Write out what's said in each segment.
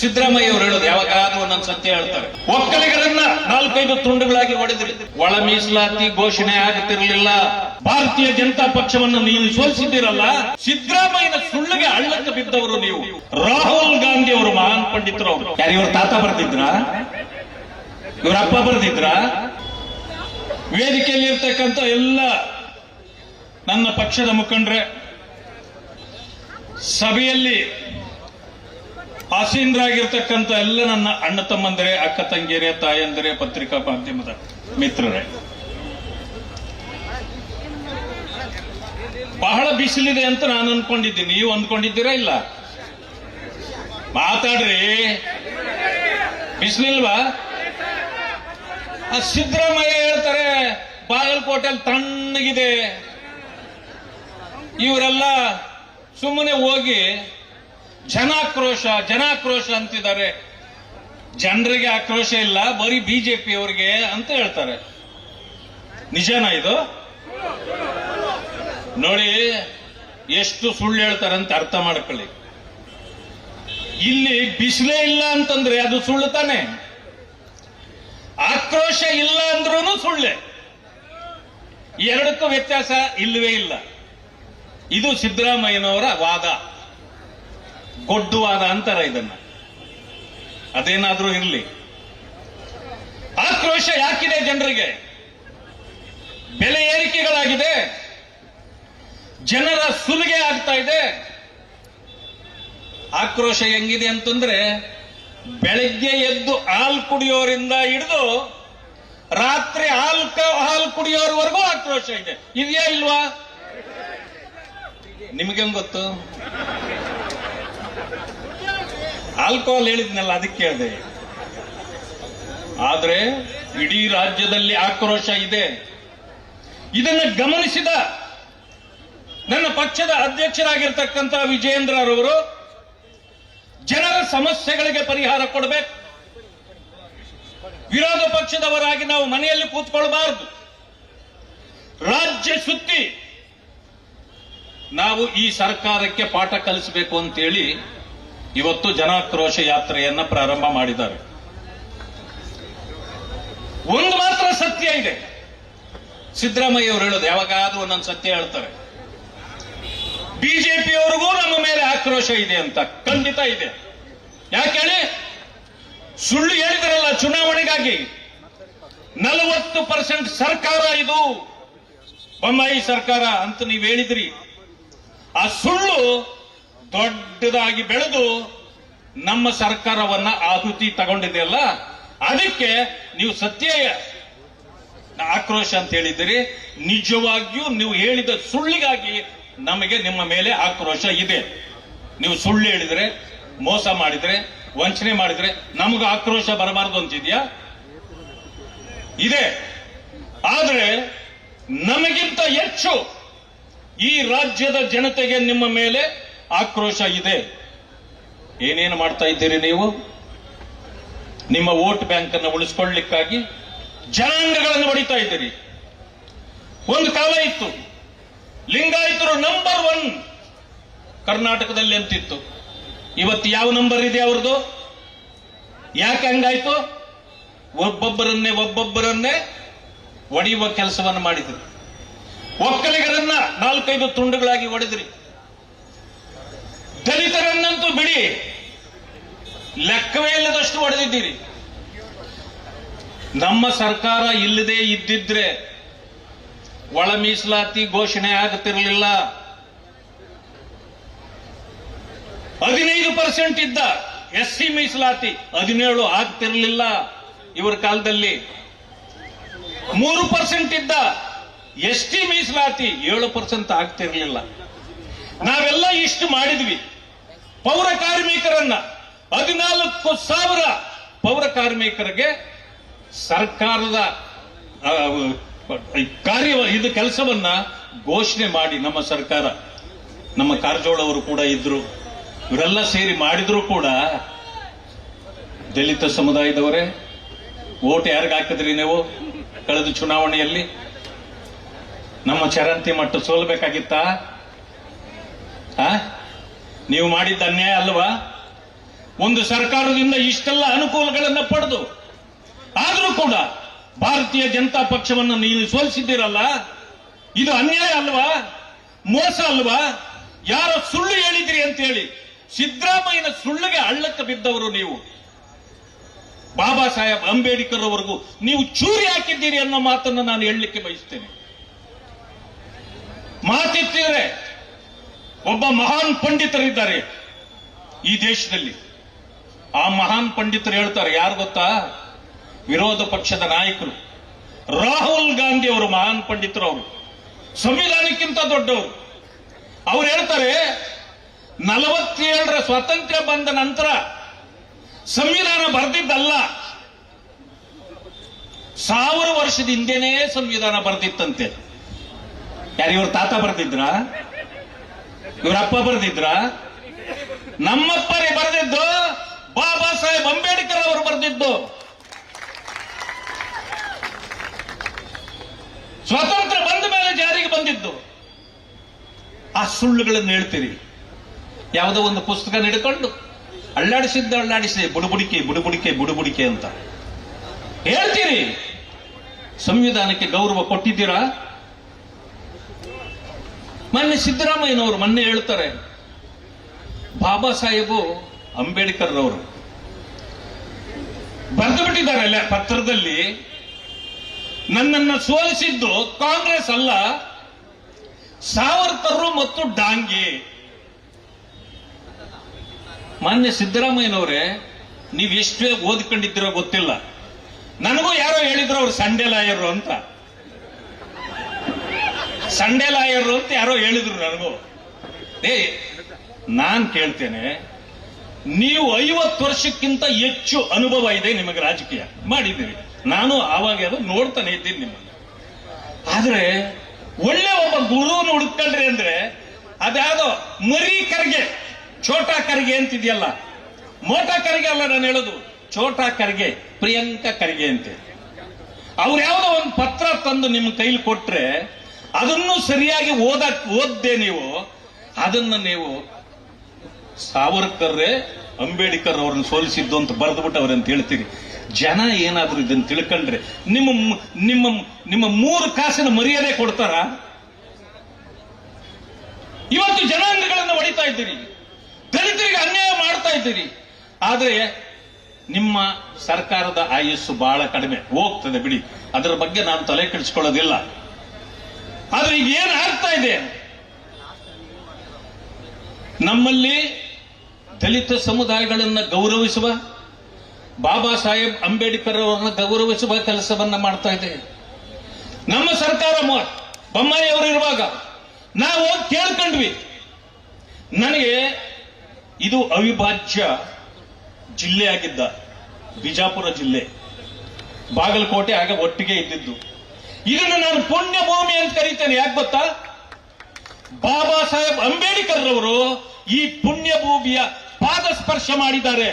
ಸಿದ್ದರಾಮಯ್ಯ ಅವರು ಹೇಳೋದು ಯಾವಾಗಾದ್ರೂ ನನ್ನ ಸತ್ಯ ಹೇಳ್ತಾರೆ. ಒಕ್ಕಲಿಗರನ್ನ ನಾಲ್ಕೈದು ತುಂಡುಗಳಾಗಿ ಹೊಡೆದ್ರಿ ಒಳ ಮೀಸಲಾತಿ ಘೋಷಣೆ ಆಗುತ್ತಿರಲಿಲ್ಲ ಭಾರತೀಯ ಜನತಾ ಪಕ್ಷವನ್ನು ನೀವು ಸೋಲಿಸಿದ್ದೀರಲ್ಲ, ಸಿದ್ದರಾಮಯ್ಯನ ಸುಳ್ಳಿಗೆ ಹಳ್ಳಕ್ಕೆ ಬಿದ್ದವರು ನೀವು. ರಾಹುಲ್ ಗಾಂಧಿ ಅವರು ಮಹಾನ್ ಪಂಡಿತರು ಅವರು. ಯಾರು, ಇವ್ರ ತಾತ ಬರ್ದಿದ್ರ? ಇವ್ರ ಅಪ್ಪ ಬರ್ದಿದ್ರ? ವೇದಿಕೆಯಲ್ಲಿ ಇರ್ತಕ್ಕಂಥ ಎಲ್ಲ ನನ್ನ ಪಕ್ಷದ ಮುಖಂಡ್ರೆ, ಸಭೆಯಲ್ಲಿ ಆಸೀನರಾಗಿರ್ತಕ್ಕಂಥ ಎಲ್ಲ ನನ್ನ ಅಣ್ಣ ತಮ್ಮಂದರೆ, ಅಕ್ಕ ತಂಗಿಯರೇ, ತಾಯಂದರೆ, ಪತ್ರಿಕಾ ಮಾಧ್ಯಮದ ಮಿತ್ರರೇ. ಬಹಳ ಬಿಸಿಲಿದೆ ಅಂತ ನಾನು ಅನ್ಕೊಂಡಿದ್ದೀನಿ. ನೀವು ಅಂದ್ಕೊಂಡಿದ್ದೀರಾ ಇಲ್ಲ? ಮಾತಾಡ್ರಿ. ಬಿಸಿಲಿಲ್ವಾ? ಸಿದ್ದರಾಮಯ್ಯ ಹೇಳ್ತಾರೆ ಬಾಗಲಕೋಟೆಯಲ್ಲಿ ತಣ್ಣಗಿದೆ. ಇವರೆಲ್ಲ ಸುಮ್ಮನೆ ಹೋಗಿ ಜನಾಕ್ರೋಶ ಜನಾಕ್ರೋಶ ಅಂತಿದ್ದಾರೆ. ಜನರಿಗೆ ಆಕ್ರೋಶ ಇಲ್ಲ, ಬರೀ ಬಿಜೆಪಿ ಅವರಿಗೆ ಅಂತ ಹೇಳ್ತಾರೆ. ನಿಜನಾ ಇದು? ನೋಡಿ, ಎಷ್ಟು ಸುಳ್ಳು ಹೇಳ್ತಾರೆ ಅಂತ ಅರ್ಥ ಮಾಡ್ಕೊಳ್ಳಿ. ಇಲ್ಲಿ ಬಿಸಿಲೇ ಇಲ್ಲ ಅಂತಂದ್ರೆ ಅದು ಸುಳ್ಳು ತಾನೆ? ಆಕ್ರೋಶ ಇಲ್ಲ ಅಂದ್ರೂ ಸುಳ್ಳೆ. ಎರಡಕ್ಕೂ ವ್ಯತ್ಯಾಸ ಇಲ್ಲವೇ ಇಲ್ಲ. ಇದು ಸಿದ್ದರಾಮಯ್ಯನವರ ವಾದ. ಗೊಡ್ಡು ಅಂತರ ಇದನ್ನ. ಅದೇನಾದ್ರೂ ಇರಲಿ. ಆಕ್ರೋಶ ಯಾಕಿದೆ ಜನರಿಗೆ? ಬೆಲೆ ಏರಿಕೆಗಳಾಗಿದೆ. ಜನರ ಸುಲಿಗೆ ಆಗ್ತಾ ಇದೆ. ಆಕ್ರೋಶ ಹೆಂಗಿದೆ ಅಂತಂದ್ರೆ, ಬೆಳಗ್ಗೆ ಎದ್ದು ಹಾಲು ಕುಡಿಯೋರಿಂದ ಹಿಡಿದು ರಾತ್ರಿ ಹಾಲು ಹಾಲು ಕುಡಿಯೋರ್ವರೆಗೂ ಆಕ್ರೋಶ ಇದೆ. ಇದೆಯಾ ಇಲ್ವಾ? ನಿಮಗೆ ಗೊತ್ತು? ಆಲ್ಕೋಹಾಲ್ ಹೇಳಿದ್ನಲ್ಲ, ಅದಕ್ಕೆ ಅದೇ ಆದ್ರೆ ಇಡೀ ರಾಜ್ಯದಲ್ಲಿ ಆಕ್ರೋಶ ಇದೆ. ಇದನ್ನು ಗಮನಿಸಿದ ನನ್ನ ಪಕ್ಷದ ಅಧ್ಯಕ್ಷರಾಗಿರ್ತಕ್ಕಂಥ ವಿಜಯೇಂದ್ರರವರು ಜನರ ಸಮಸ್ಯೆಗಳಿಗೆ ಪರಿಹಾರ ಕೊಡಬೇಕು. ವಿರೋಧ ಪಕ್ಷದವರಾಗಿ ನಾವು ಮನೆಯಲ್ಲಿ ಕೂತ್ಕೊಳ್ಬಾರದು. ರಾಜ್ಯ ಸುತ್ತಿ ನಾವು ಈ ಸರ್ಕಾರಕ್ಕೆ ಪಾಠ ಕಲಿಸಬೇಕು ಅಂತೇಳಿ ಇವತ್ತು ಜನಾಕ್ರೋಶ ಯಾತ್ರೆಯನ್ನ ಪ್ರಾರಂಭ ಮಾಡಿದ್ದಾರೆ. ಒಂದು ಮಾತ್ರ ಸತ್ಯ ಇದೆ. ಸಿದ್ದರಾಮಯ್ಯ ಅವರು ಹೇಳೋದು ಯಾವಾಗಾದ್ರೂ ಒಂದೊಂದು ಸತ್ಯ ಹೇಳ್ತಾರೆ. ಬಿಜೆಪಿಯವರಿಗೂ ನಮ್ಮ ಮೇಲೆ ಆಕ್ರೋಶ ಇದೆ ಅಂತ, ಖಂಡಿತ ಇದೆ. ಯಾಕೆ ಹೇಳಿ? ಸುಳ್ಳು ಹೇಳಿದ್ರಲ್ಲ ಚುನಾವಣೆಗಾಗಿ. ನಲವತ್ತು ಪರ್ಸೆಂಟ್ ಸರ್ಕಾರ ಇದು. ಬೊಮ್ಮಾಯಿ ಸರ್ಕಾರ ಅಂತ ನೀವು ಹೇಳಿದ್ರಿ. ಆ ಸುಳ್ಳು ದೊಡ್ಡದಾಗಿ ಬೆಳೆದು ನಮ್ಮ ಸರ್ಕಾರವನ್ನ ಆಹುತಿ ತಗೊಂಡಿದೆಯಲ್ಲ, ಅದಕ್ಕೆ ನೀವು ಸತ್ಯ ಆಕ್ರೋಶ ಅಂತ ಹೇಳಿದಿರಿ ನಿಜವಾಗಿಯೂ ನೀವು ಹೇಳಿದ ಸುಳ್ಳಿಗಾಗಿ ನಮಗೆ ನಿಮ್ಮ ಮೇಲೆ ಆಕ್ರೋಶ ಇದೆ. ನೀವು ಸುಳ್ಳು ಹೇಳಿದ್ರೆ, ಮೋಸ ಮಾಡಿದ್ರೆ, ವಂಚನೆ ಮಾಡಿದ್ರೆ ನಮಗೆ ಆಕ್ರೋಶ ಬರಬಾರದು ಅಂತಿದ್ಯಾ? ಇದೆ. ಆದ್ರೆ ನಮಗಿಂತ ಹೆಚ್ಚು ಈ ರಾಜ್ಯದ ಜನತೆಗೆ ನಿಮ್ಮ ಮೇಲೆ ಆಕ್ರೋಶ ಇದೆ ಏನೇನು ಮಾಡ್ತಾ ಇದ್ದೀರಿ ನೀವು? ನಿಮ್ಮ ವೋಟ್ ಬ್ಯಾಂಕ್ ಅನ್ನು ಉಳಿಸ್ಕೊಳ್ಳಿಕ್ಕಾಗಿ ಜನಾಂಗಗಳನ್ನು ಹೊಡಿತಾ ಇದ್ದೀರಿ. ಒಂದು ಕಾಲ ಇತ್ತು. ಲಿಂಗಾಯತರು ನಂಬರ್ ಒನ್ ಕರ್ನಾಟಕದಲ್ಲಿ ಅಂತಿತ್ತು. ಇವತ್ತು ಯಾವ ನಂಬರ್ ಇದೆ ಅವ್ರದ್ದು? ಯಾಕೆ ಹಂಗಾಯ್ತು? ಒಬ್ಬೊಬ್ಬರನ್ನೇ ಒಬ್ಬೊಬ್ಬರನ್ನೇ ಒಡೆಯುವ ಕೆಲಸವನ್ನು ಮಾಡಿದ್ರು. ಒಕ್ಕಲಿಗರನ್ನ ನಾಲ್ಕೈದು ತುಂಡುಗಳಾಗಿ ಹೊಡೆದ್ರಿ ದಲಿತರನ್ನಂತೂ ಬಿಡಿ. ಲೆಕ್ಕವೇ ಇಲ್ಲದಷ್ಟು ಹೊಡೆದಿದ್ದೀರಿ. ನಮ್ಮ ಸರ್ಕಾರ ಇಲ್ಲದೆ ಇದ್ದಿದ್ರೆ ಒಳ ಮೀಸಲಾತಿ ಘೋಷಣೆ ಆಗುತ್ತಿರಲಿಲ್ಲ. ಹದಿನೈದು ಪರ್ಸೆಂಟ್ ಇದ್ದ ಎಸ್ ಸಿ ಮೀಸಲಾತಿ ಹದಿನೇಳು ಆಗ್ತಿರಲಿಲ್ಲ ಇವರ ಕಾಲದಲ್ಲಿ. ಮೂರು ಪರ್ಸೆಂಟ್ ಇದ್ದ ಎಸ್ ಟಿ ಮೀಸಲಾತಿ ಏಳು ಪರ್ಸೆಂಟ್ ಆಗ್ತಿರಲಿಲ್ಲ. ನಾವೆಲ್ಲ ಇಷ್ಟು ಮಾಡಿದ್ವಿ. ಪೌರ ಕಾರ್ಮಿಕರನ್ನ ಹದಿನಾಲ್ಕು ಸಾವಿರ ಪೌರ ಕಾರ್ಮಿಕರಿಗೆ ಸರ್ಕಾರದ ಕಾರ್ಯ, ಇದು ಕೆಲಸವನ್ನ ಘೋಷಣೆ ಮಾಡಿ ನಮ್ಮ ಸರ್ಕಾರ. ನಮ್ಮ ಕಾರಜೋಳ ಅವರು ಕೂಡ ಇದ್ರು. ಇವರೆಲ್ಲ ಸೇರಿ ಮಾಡಿದ್ರು ಕೂಡ ದಲಿತ ಸಮುದಾಯದವರೇ, ಓಟ್ ಯಾರಿಗೆ ಹಾಕಿದ್ರಿ ನೀವು ಕಳೆದ ಚುನಾವಣೆಯಲ್ಲಿ? ನಮ್ಮ ಚರಂತಿ ಮಟ್ಟ ಸೋಲ್ಬೇಕಾಗಿತ್ತಾ? ಆ? ನೀವು ಮಾಡಿದ್ದ ಅನ್ಯಾಯ ಅಲ್ವಾ? ಒಂದು ಸರ್ಕಾರದಿಂದ ಇಷ್ಟೆಲ್ಲ ಅನುಕೂಲಗಳನ್ನು ಪಡೆದು, ಆದರೂ ಕೂಡ ಭಾರತೀಯ ಜನತಾ ಪಕ್ಷವನ್ನು ನೀವು ಸೋಲಿಸಿದ್ದೀರಲ್ಲ? ಇದು ಅನ್ಯಾಯ ಅಲ್ವಾ? ಮೋಸ ಅಲ್ವಾ? ಯಾರ ಸುಳ್ಳು ಹೇಳಿದ್ರಿ ಅಂತ ಹೇಳಿ ಸಿದ್ದರಾಮಯ್ಯನ ಸುಳ್ಳಿಗೆ ಅಳ್ಳಕ್ಕೆ ಬಿದ್ದವರು ನೀವು. ಬಾಬಾ ಸಾಹೇಬ್ ಅಂಬೇಡ್ಕರ್ ಅವರಿಗೂ ನೀವು ಚೂರಿ ಹಾಕಿದ್ದೀರಿ ಅನ್ನೋ ಮಾತನ್ನು ನಾನು ಹೇಳಲಿಕ್ಕೆ ಬಯಸ್ತೇನೆ. ಮಾತೆತ್ತಿದ್ರೆ ಒಬ್ಬ ಮಹಾನ್ ಪಂಡಿತರಿದ್ದಾರೆ ಈ ದೇಶದಲ್ಲಿ. ಆ ಮಹಾನ್ ಪಂಡಿತರು ಹೇಳ್ತಾರೆ, ಯಾರು ಗೊತ್ತಾ? ವಿರೋಧ ಪಕ್ಷದ ನಾಯಕರು. ರಾಹುಲ್ ಗಾಂಧಿ ಅವರು ಮಹಾನ್ ಪಂಡಿತರು ಅವರು. ಸಂವಿಧಾನಕ್ಕಿಂತ ದೊಡ್ಡವರು. ಅವ್ರು ಹೇಳ್ತಾರೆ, ನಲವತ್ತೇಳರ ಸ್ವಾತಂತ್ರ್ಯ ಬಂದ ನಂತರ ಸಂವಿಧಾನ ಬರೆದಿದ್ದಲ್ಲ. ಸಾವಿರ ವರ್ಷದ ಹಿಂದೆನೇ ಸಂವಿಧಾನ ಬರೆದಿತ್ತಂತೆ. ಯಾರು ಇವ್ರ ತಾತ ಬರೆದಿದ್ರ? ಇವ್ರ ಅಪ್ಪ ಬರೆದಿದ್ರ? ನಮ್ಮಪ್ಪರೇ ಬರೆದಿದ್ದು, ಬಾಬಾ ಸಾಹೇಬ್ ಅಂಬೇಡ್ಕರ್ ಅವರು ಬರೆದಿದ್ದು. ಸ್ವತಂತ್ರ ಬಂದ ಮೇಲೆ ಜಾರಿಗೆ ಬಂದಿದ್ದು. ಆ ಸುಳ್ಳುಗಳನ್ನು ಹೇಳ್ತೀರಿ. ಯಾವುದೋ ಒಂದು ಪುಸ್ತಕ ಹಿಡ್ಕೊಂಡು, ಅಳ್ಳಾಡಿಸಿದ್ದ ಅಳ್ಳಾಡಿಸಿ, ಬುಡುಬುಡಿಕೆ ಬುಡುಬುಡಿಕೆ ಬುಡುಬುಡಿಕೆ ಅಂತ. ಹೇಳ್ತೀರಿ. ಸಂವಿಧಾನಕ್ಕೆ ಗೌರವ ಕೊಟ್ಟಿದ್ದೀರಾ? ಮೊನ್ನೆ ಸಿದ್ದರಾಮಯ್ಯನವರು ಮೊನ್ನೆ ಹೇಳ್ತಾರೆ, ಬಾಬಾ ಸಾಹೇಬು ಅಂಬೇಡ್ಕರ್ ಅವರು ಬರೆದು ಬಿಟ್ಟಿದ್ದಾರೆ ಅಲ್ಲ ಪತ್ರದಲ್ಲಿ, ನನ್ನನ್ನು ಸೋಲಿಸಿದ್ದು ಕಾಂಗ್ರೆಸ್ ಅಲ್ಲ ಸಾವರ್ಕರ್ ಮತ್ತು ಡಾಂಗಿ. ಮಾನ್ಯ ಸಿದ್ದರಾಮಯ್ಯನವರೇ, ನೀವು ಎಷ್ಟೇ ಓದ್ಕೊಂಡಿದ್ದೀರೋ ಗೊತ್ತಿಲ್ಲ. ನನಗೂ ಯಾರೋ ಹೇಳಿದ್ರು ಅವ್ರು ಸಂಡೆ ಲಾಯರು ಅಂತ. ಸಂಡೆ ಲಾಯರು ಅಂತ ಯಾರೋ ಹೇಳಿದ್ರು ನನಗೂ. ಏ, ನಾನ್ ಕೇಳ್ತೇನೆ, ನೀವು ಐವತ್ತು ವರ್ಷಕ್ಕಿಂತ ಹೆಚ್ಚು ಅನುಭವ ಇದೆ ನಿಮಗೆ ರಾಜಕೀಯ. ಮಾಡಿದ್ದೀರಿ. ನಾನು ಆವಾಗ ಅದು ನೋಡ್ತಾನೆ ಇದ್ದೀನಿ ನಿಮ್ಮನ್ನು. ಆದ್ರೆ, ಒಳ್ಳೆ ಒಬ್ಬ ಗುರುವನ್ನು ಹುಡುಕೊಂಡ್ರಿ ಅಂದ್ರೆ, ಅದ್ಯಾವುದೋ ಮರಿ ಕರ್ಗೆ, ಛೋಟಾ ಕರ್ಗೆ ಅಂತಿದೆಯಲ್ಲ. ಮೋಟಾ ಕರ್ಗೆ ಅಲ್ಲ ನಾನು ಹೇಳೋದು, ಛೋಟಾ ಕರ್ಗೆ, ಪ್ರಿಯಾಂಕಾ ಕರ್ಗೆ ಅಂತೆ. ಅವ್ರು ಯಾವುದೋ ಒಂದು ಪತ್ರ ತಂದು ನಿಮ್ಮ ಕೈಲಿ ಕೊಟ್ರೆ ಅದನ್ನು ಸರಿಯಾಗಿ ಓದ, ಓದ್ದೆ ನೀವು. ಅದನ್ನ ನೀವು ಸಾವರ್ಕರ್ರೆ, ಅಂಬೇಡ್ಕರ್ ಅವ್ರನ್ನ ಸೋಲಿಸಿದ್ದು ಅಂತ ಬರೆದ್ಬಿಟ್ಟು ಅಂತ ಹೇಳ್ತೀರಿ. ಜನ ಏನಾದ್ರೂ ಇದನ್ನ ತಿಳ್ಕೊಂಡ್ರೆ, ನಿಮ್ಮ ನಿಮ್ಮ ನಿಮ್ಮ ಮೂರು ಕಾಸಿನ ಮರ್ಯಾದೆ ಕೊಡ್ತಾರ? ಇವತ್ತು ಜನಾಂಗಗಳನ್ನು ಹೊಡಿತಾ ಇದ್ದೀರಿ. ದಲಿತರಿಗೆ ಅನ್ಯಾಯ ಮಾಡ್ತಾ ಇದ್ದೀರಿ. ಆದ್ರೆ ನಿಮ್ಮ ಸರ್ಕಾರದ ಆಯಸ್ಸು ಬಹಳ ಕಡಿಮೆ. ಹೋಗ್ತದೆ ಬಿಡಿ. ಅದರ ಬಗ್ಗೆ ನಾನು ತಲೆ ಕೆಡಿಸ್ಕೊಳ್ಳೋದಿಲ್ಲ. ಆದ್ರೆ ಏನ್ ಆಗ್ತಾ ಇದೆ? ನಮ್ಮಲ್ಲಿ ದಲಿತ ಸಮುದಾಯಗಳನ್ನ ಗೌರವಿಸುವ ಬಾಬಾ ಸಾಹೇಬ್ ಅಂಬೇಡ್ಕರ್ ಅವರನ್ನ ಗೌರವಿಸುವ ಕೆಲಸವನ್ನ ಮಾಡ್ತಾ ಇದೆ. ನಮ್ಮ ಸರ್ಕಾರ ಬೊಮ್ಮಾಯಿ ಅವರು ಇರುವಾಗ ನಾವು ಕೇಳ್ಕೊಂಡ್ವಿ. ನನಗೆ ಇದು ಅವಿಭಾಜ್ಯ ಜಿಲ್ಲೆ ಆಗಿದ್ದ, ಬಿಜಾಪುರ ಜಿಲ್ಲೆ. ಬಾಗಲಕೋಟೆ ಆಗ ಒಟ್ಟಿಗೆ ಇದ್ದಿದ್ದು. ಇದನ್ನು ನಾನು ಪುಣ್ಯ ಭೂಮಿ ಅಂತ ಕರೀತೇನೆ. ಯಾಕೆ ಗೊತ್ತಾ? ಬಾಬಾ ಸಾಹೇಬ್ ಅಂಬೇಡ್ಕರ್ ರವರು ಈ ಪುಣ್ಯ ಭೂಮಿಯ ಪಾದ ಸ್ಪರ್ಶ ಮಾಡಿದ್ದಾರೆ.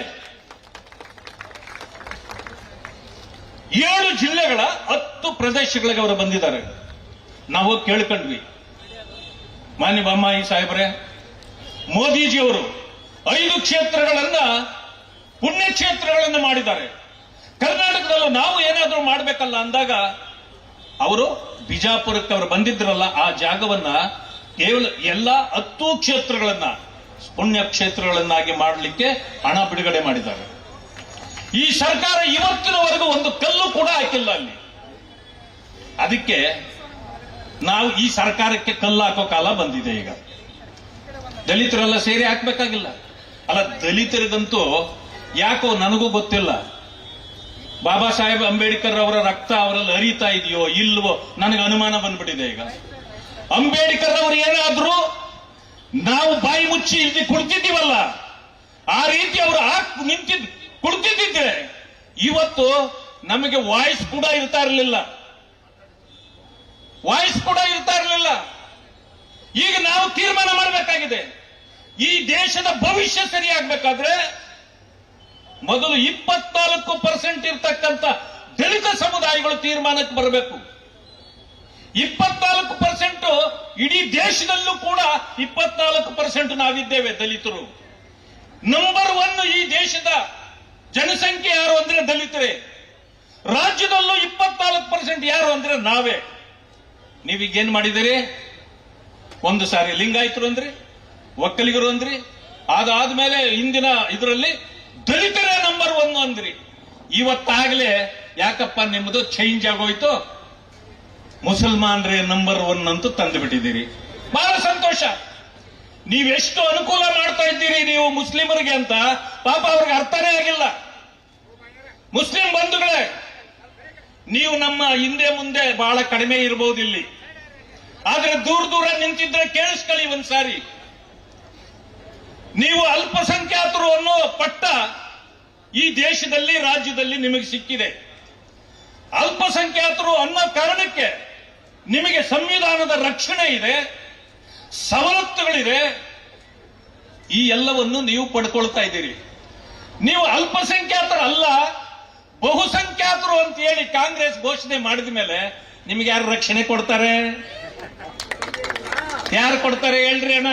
ಏಳು ಜಿಲ್ಲೆಗಳ ಹತ್ತು ಪ್ರದೇಶಗಳಿಗೆ ಅವರು ಬಂದಿದ್ದಾರೆ. ನಾವು ಕೇಳ್ಕೊಂಡ್ವಿ. ಮಾನ್ಯ ಬೊಮ್ಮಾಯಿ ಸಾಹೇಬ್ರೆ, ಮೋದಿಜಿಯವರು ಐದು ಕ್ಷೇತ್ರಗಳನ್ನ ಪುಣ್ಯಕ್ಷೇತ್ರಗಳನ್ನು ಮಾಡಿದ್ದಾರೆ. ಕರ್ನಾಟಕದಲ್ಲೂ ನಾವು ಏನಾದರೂ ಮಾಡಬೇಕಲ್ಲ ಅಂದಾಗ ಅವರು ಬಿಜಾಪುರಕ್ಕೆ ಅವರು ಬಂದಿದ್ರಲ್ಲ, ಆ ಜಾಗವನ್ನ ಕೇವಲ ಎಲ್ಲ ಹತ್ತು ಕ್ಷೇತ್ರಗಳನ್ನ, ಪುಣ್ಯ ಕ್ಷೇತ್ರಗಳನ್ನಾಗಿ ಮಾಡಲಿಕ್ಕೆ ಹಣ ಬಿಡುಗಡೆ ಮಾಡಿದ್ದಾರೆ. ಈ ಸರ್ಕಾರ ಇವತ್ತಿನವರೆಗೂ ಒಂದು ಕಲ್ಲು ಕೂಡ ಹಾಕಿಲ್ಲ ಅಲ್ಲಿ. ಅದಕ್ಕೆ ನಾವು ಈ ಸರ್ಕಾರಕ್ಕೆ ಕಲ್ಲು ಹಾಕೋ ಕಾಲ ಬಂದಿದೆ ಈಗ. ದಲಿತರೆಲ್ಲ ಸೇರಿ ಹಾಕ್ಬೇಕಾಗಿಲ್ಲ. ಅಲ್ಲ, ದಲಿತರಿಗಂತೂ ಯಾಕೋ ನನಗೂ ಗೊತ್ತಿಲ್ಲ. ಬಾಬಾ ಸಾಹೇಬ್ ಅಂಬೇಡ್ಕರ್ ಅವರ ರಕ್ತ ಅವರಲ್ಲಿ ಹರಿತಾ ಇದೆಯೋ ಇಲ್ವೋ ನನಗೆ ಅನುಮಾನ ಬಂದ್ಬಿಟ್ಟಿದೆ ಈಗ. ಅಂಬೇಡ್ಕರ್ ಅವರು ಏನಾದ್ರೂ ನಾವು ಬಾಯಿ ಮುಚ್ಚಿ ಇಲ್ಲಿ ಕುಳಿತಿದ್ದೀವಲ್ಲ, ಆ ರೀತಿ ಅವರು ಹಾಕ್ ನಿಂತಿದ್ ಕುಳಿತಿದ್ದಿದ್ರೆ ಇವತ್ತು ನಮಗೆ ವಾಯ್ಸ್ ಕೂಡ ಇರ್ತಾ ಇರಲಿಲ್ಲ. ವಾಯ್ಸ್ ಕೂಡ ಇರ್ತಾ ಇರಲಿಲ್ಲ. ಈಗ ನಾವು ತೀರ್ಮಾನ ಮಾಡಬೇಕಾಗಿದೆ. ಈ ದೇಶದ ಭವಿಷ್ಯ ಸರಿಯಾಗಬೇಕಾದ್ರೆ ಮೊದಲು ಇಪ್ಪತ್ನಾಲ್ಕು ಪರ್ಸೆಂಟ್ ಇರ್ತಕ್ಕಂಥ ದಲಿತ ಸಮುದಾಯಗಳು ತೀರ್ಮಾನಕ್ಕೆ ಬರಬೇಕು. ಇಪ್ಪತ್ನಾಲ್ಕು ಪರ್ಸೆಂಟ್ ಇಡೀ ದೇಶದಲ್ಲೂ ಕೂಡ ಇಪ್ಪತ್ನಾಲ್ಕು ಪರ್ಸೆಂಟ್ ನಾವಿದ್ದೇವೆ ದಲಿತರು. ನಂಬರ್ ಒನ್ ಈ ದೇಶದ ಜನಸಂಖ್ಯೆ ಯಾರು ಅಂದ್ರೆ ದಲಿತರೇ. ರಾಜ್ಯದಲ್ಲೂ ಇಪ್ಪತ್ನಾಲ್ಕು ಪರ್ಸೆಂಟ್ ಯಾರು ಅಂದ್ರೆ ನಾವೇ. ನೀವೀಗ ಏನ್ ಮಾಡಿದಿರಿ ಒಂದು ಸಾರಿ ಲಿಂಗಾಯತರು ಅಂದ್ರಿ, ಒಕ್ಕಲಿಗರು ಅಂದ್ರಿ, ಅದಾದ್ಮೇಲೆ ಇಂದಿನ ಇದರಲ್ಲಿ ದಲಿತರೇ ನಂಬರ್ ಒನ್ ಅಂದ್ರಿ. ಇವತ್ತಾಗ್ಲೇ ಯಾಕಪ್ಪ ನಿಮ್ಮದು ಚೇಂಜ್ ಆಗೋಯ್ತು? ಮುಸಲ್ಮಾನರೇ ನಂಬರ್ ಒನ್ ಅಂತೂ ತಂದು ಬಿಟ್ಟಿದ್ದೀರಿ. ಬಹಳ ಸಂತೋಷ. ನೀವೆಷ್ಟು ಅನುಕೂಲ ಮಾಡ್ತಾ ಇದ್ದೀರಿ ನೀವು ಮುಸ್ಲಿಮರಿಗೆ ಅಂತ? ಪಾಪ ಅವ್ರಿಗೆ ಅರ್ಥನೇ ಆಗಿಲ್ಲ. ಮುಸ್ಲಿಂ ಬಂಧುಗಳೇ, ನೀವು ನಮ್ಮ ಹಿಂದೆ ಮುಂದೆ ಬಹಳ ಕಡಿಮೆ ಇರಬಹುದು ಇಲ್ಲಿ. ಆದ್ರೆ ದೂರ ದೂರ ನಿಂತಿದ್ರೆ ಕೇಳಿಸ್ಕೊಳ್ಳಿ ಒಂದ್ಸಾರಿ. ನೀವು ಅಲ್ಪಸಂಖ್ಯಾತರು ಅನ್ನೋ ಪಟ್ಟ ಈ ದೇಶದಲ್ಲಿ, ರಾಜ್ಯದಲ್ಲಿ ನಿಮಗೆ ಸಿಕ್ಕಿದೆ. ಅಲ್ಪಸಂಖ್ಯಾತರು ಅನ್ನೋ ಕಾರಣಕ್ಕೆ ನಿಮಗೆ ಸಂವಿಧಾನದ ರಕ್ಷಣೆ ಇದೆ, ಸವಲತ್ತುಗಳಿದೆ. ಈ ಎಲ್ಲವನ್ನು ನೀವು ಪಡ್ಕೊಳ್ತಾ ಇದ್ದೀರಿ. ನೀವು ಅಲ್ಪಸಂಖ್ಯಾತರಲ್ಲ, ಬಹುಸಂಖ್ಯಾತರು ಅಂತ ಹೇಳಿ ಕಾಂಗ್ರೆಸ್ ಘೋಷಣೆ ಮಾಡಿದ ಮೇಲೆ ನಿಮಗೆ ಯಾರು ರಕ್ಷಣೆ ಕೊಡ್ತಾರೆ? ಯಾರು ಕೊಡ್ತಾರೆ ಹೇಳ್ರಿ ಅಣ್ಣ?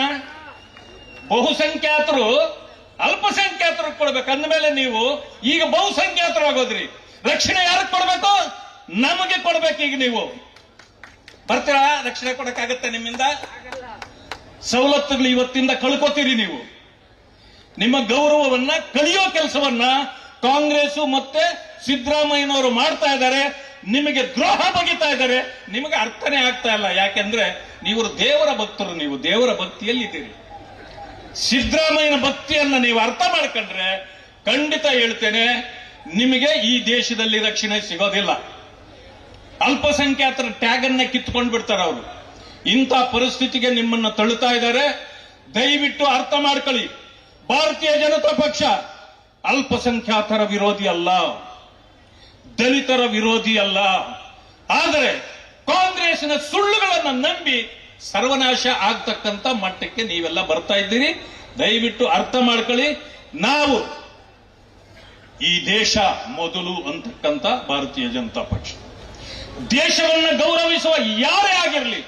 ಬಹುಸಂಖ್ಯಾತರು, ಅಲ್ಪಸಂಖ್ಯಾತರು ಕೊಡ್ಬೇಕು ಅಂದಮೇಲೆ ನೀವು ಈಗ ಬಹುಸಂಖ್ಯಾತರು ಆಗೋದ್ರಿ ರಕ್ಷಣೆ ಯಾರಕ್ಕೆ ಕೊಡ್ಬೇಕು? ನಮಗೆ ಕೊಡ್ಬೇಕು ಈಗ ನೀವು. ಬರ್ತೀರಾ? ರಕ್ಷಣೆ ಕೊಡಕ್ಕಾಗತ್ತೆ ನಿಮ್ಮಿಂದ? ಸವಲತ್ತುಗಳು ಇವತ್ತಿಂದ ಕಳ್ಕೊತೀರಿ ನೀವು. ನಿಮ್ಮ ಗೌರವವನ್ನ ಕಳಿಯೋ ಕೆಲಸವನ್ನ ಕಾಂಗ್ರೆಸ್ ಮತ್ತೆ ಸಿದ್ದರಾಮಯ್ಯನವರು ಮಾಡ್ತಾ ಇದ್ದಾರೆ. ನಿಮಗೆ ದ್ರೋಹ ಬಗಿತಾ ಇದ್ದಾರೆ. ನಿಮಗೆ ಅರ್ಥನೇ ಆಗ್ತಾ ಇಲ್ಲ. ಯಾಕೆಂದ್ರೆ ನೀವು ದೇವರ ಭಕ್ತರು ನೀವು. ದೇವರ ಭಕ್ತಿಯಲ್ಲಿದ್ದೀರಿ. ಸಿದ್ದರಾಮಯ್ಯನ ಭಕ್ತಿಯನ್ನ ನೀವು ಅರ್ಥ ಮಾಡ್ಕೊಂಡ್ರೆ ಖಂಡಿತ ಹೇಳ್ತೇನೆ, ನಿಮಗೆ ಈ ದೇಶದಲ್ಲಿ ರಕ್ಷಣೆ ಸಿಗೋದಿಲ್ಲ. ಅಲ್ಪಸಂಖ್ಯಾತರ ಟ್ಯಾಗ್ ಅನ್ನ ಕಿತ್ಕೊಂಡು ಬಿಡ್ತಾರೆ ಅವರು. ಇಂಥ ಪರಿಸ್ಥಿತಿಗೆ ನಿಮ್ಮನ್ನು ತಳ್ಳುತ್ತಾ ಇದ್ದಾರೆ. ದಯವಿಟ್ಟು ಅರ್ಥ ಮಾಡ್ಕೊಳ್ಳಿ. ಭಾರತೀಯ ಜನತಾ ಪಕ್ಷ ಅಲ್ಪಸಂಖ್ಯಾತರ ವಿರೋಧಿ ಅಲ್ಲ. ದಲಿತರ ವಿರೋಧಿ ಅಲ್ಲ. ಆದರೆ ಕಾಂಗ್ರೆಸ್ನ ಸುಳ್ಳುಗಳನ್ನು ನಂಬಿ ಸರ್ವನಾಶ ಆಗ್ತಕ್ಕಂಥ ಮಟ್ಟಕ್ಕೆ ನೀವೆಲ್ಲ ಬರ್ತಾ ಇದ್ದೀರಿ. ದಯವಿಟ್ಟು ಅರ್ಥ ಮಾಡ್ಕೊಳ್ಳಿ. ನಾವು ಈ ದೇಶ ಮೊದಲು ಅಂತಕ್ಕಂಥ ಭಾರತೀಯ ಜನತಾ ಪಕ್ಷ. ದೇಶವನ್ನ ಗೌರವಿಸುವ ಯಾರೇ ಆಗಿರಲಿ,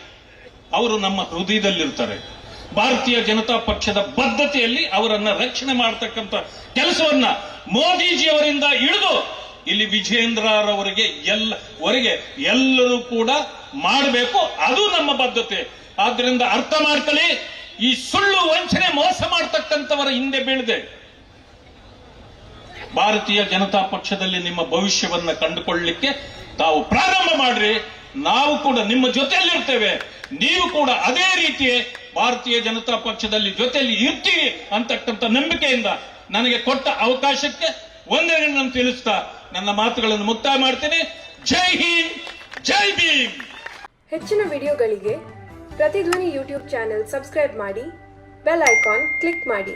ಅವರು ನಮ್ಮ ಹೃದಯದಲ್ಲಿರ್ತಾರೆ. ಭಾರತೀಯ ಜನತಾ ಪಕ್ಷದ ಬದ್ಧತೆಯಲ್ಲಿ ಅವರನ್ನ ರಕ್ಷಣೆ ಮಾಡತಕ್ಕಂಥ ಕೆಲಸವನ್ನ ಮೋದಿಜಿಯವರಿಂದ ಹಿಡಿದು ಇಲ್ಲಿ ವಿಜೇಂದ್ರರವರಿಗೆ ಎಲ್ಲ ವರೆಗೆ ಎಲ್ಲರೂ ಕೂಡ ಮಾಡಬೇಕು. ಅದು ನಮ್ಮ ಬದ್ಧತೆ. ಆದ್ರಿಂದ ಅರ್ಥ ಮಾಡ್ಕೊಳ್ಳಿ. ಈ ಸುಳ್ಳು ವಂಚನೆ ಮೋಸ ಮಾಡ್ತಕ್ಕಂಥವರ ಹಿಂದೆ ಬೀಳದೆ. ಭಾರತೀಯ ಜನತಾ ಪಕ್ಷದಲ್ಲಿ ನಿಮ್ಮ ಭವಿಷ್ಯವನ್ನು ಕಂಡುಕೊಳ್ಳಲಿಕ್ಕೆ ತಾವು ಪ್ರಾರಂಭ ಮಾಡ್ರಿ. ನಾವು ಕೂಡ ನಿಮ್ಮ ಜೊತೆಯಲ್ಲಿರ್ತೇವೆ. ನೀವು ಕೂಡ ಅದೇ ರೀತಿ ಭಾರತೀಯ ಜನತಾ ಪಕ್ಷದಲ್ಲಿ ಜೊತೆಯಲ್ಲಿ ಇರ್ತೀವಿ ಅಂತಕ್ಕಂಥ ನಂಬಿಕೆಯಿಂದ ನನಗೆ ಕೊಟ್ಟ ಅವಕಾಶಕ್ಕೆ ವಂದನೆಗಳನ್ನು ತಿಳಿಸ್ತಾ ನನ್ನ ಮಾತುಗಳನ್ನು ಮುಕ್ತಾಯ ಮಾಡ್ತೇನೆ. ಜೈ ಹಿಂದ್, ಜೈ ಭೀಮ್. ಹೆಚ್ಚಿನ ವಿಡಿಯೋಗಳಿಗೆ ಪ್ರತಿಧ್ವನಿ ಯೂಟ್ಯೂಬ್ ಚಾನೆಲ್ ಸಬ್ಸ್ಕ್ರೈಬ್ ಮಾಡಿ, ಬೆಲ್ ಐಕಾನ್ ಕ್ಲಿಕ್ ಮಾಡಿ.